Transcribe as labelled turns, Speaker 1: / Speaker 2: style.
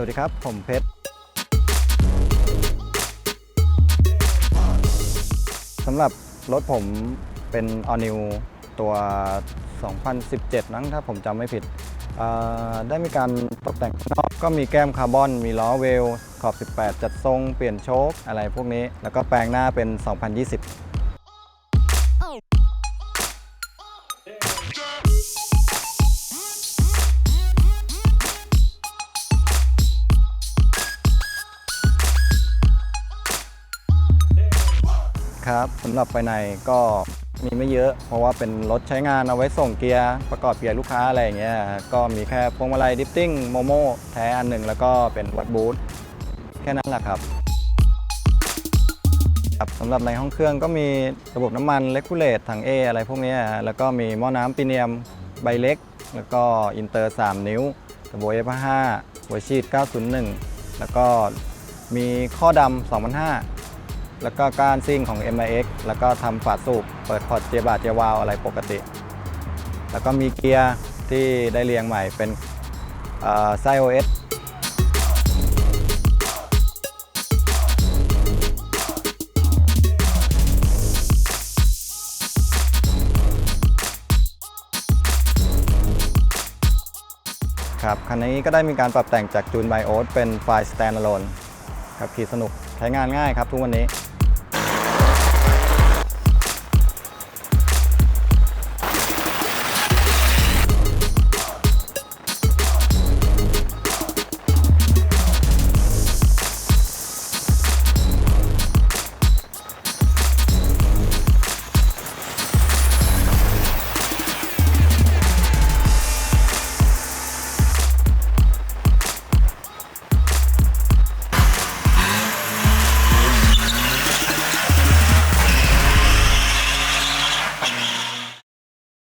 Speaker 1: วัสดีครับ ผมเพชร สำหรับรถผมเป็น All New ตัว 2017 นั้นถ้าผมจำไม่ผิด ได้มีการตกแต่งข้างนอกก็มีแก้มคาร์บอน มีล้อเวล ขอบ 18 จัดทรง เปลี่ยนโชคอะไรพวกนี้ แล้วก็แปลงหน้าเป็น 2020 ครับสำหรับภายในก็มีไม่เยอะ เพราะว่าเป็นรถใช้งานเอาไว้ส่งเกียร์ประกอบเกียร์ลูกค้าอะไรอย่างเงี้ยก็มีแค่พวงมาลัยดิฟติ้งโมโม่แท้อันหนึ่งแล้วก็เป็นวัดบูทแค่นั้นแหละครับครับสำหรับในห้องเครื่องก็มีระบบน้ำมันเลกูเลตถัง A อะไรพวกนี้แล้วก็มีหม้อน้ำปีเนียมใบเล็ก แล้วก็อินเตอร์ 3 นิ้วตะโบเอฟ5หัวฉีด901 แล้วก็มีข้อดำ2005 แล้วก็ก้านซิ่งของ MIX แล้วก็ทำฝาสูบเปิดพอร์ตเจียบาเจียวาวอะไรปกติ แล้วก็มีเกียร์ที่ได้เรียงใหม่เป็นไซโอเอสครับคันนี้ก็ได้มีการปรับแต่งจากจูนไบโอสเป็นไฟล์ standalone ครับขี่สนุกใช้งานง่ายครับทุกวันนี้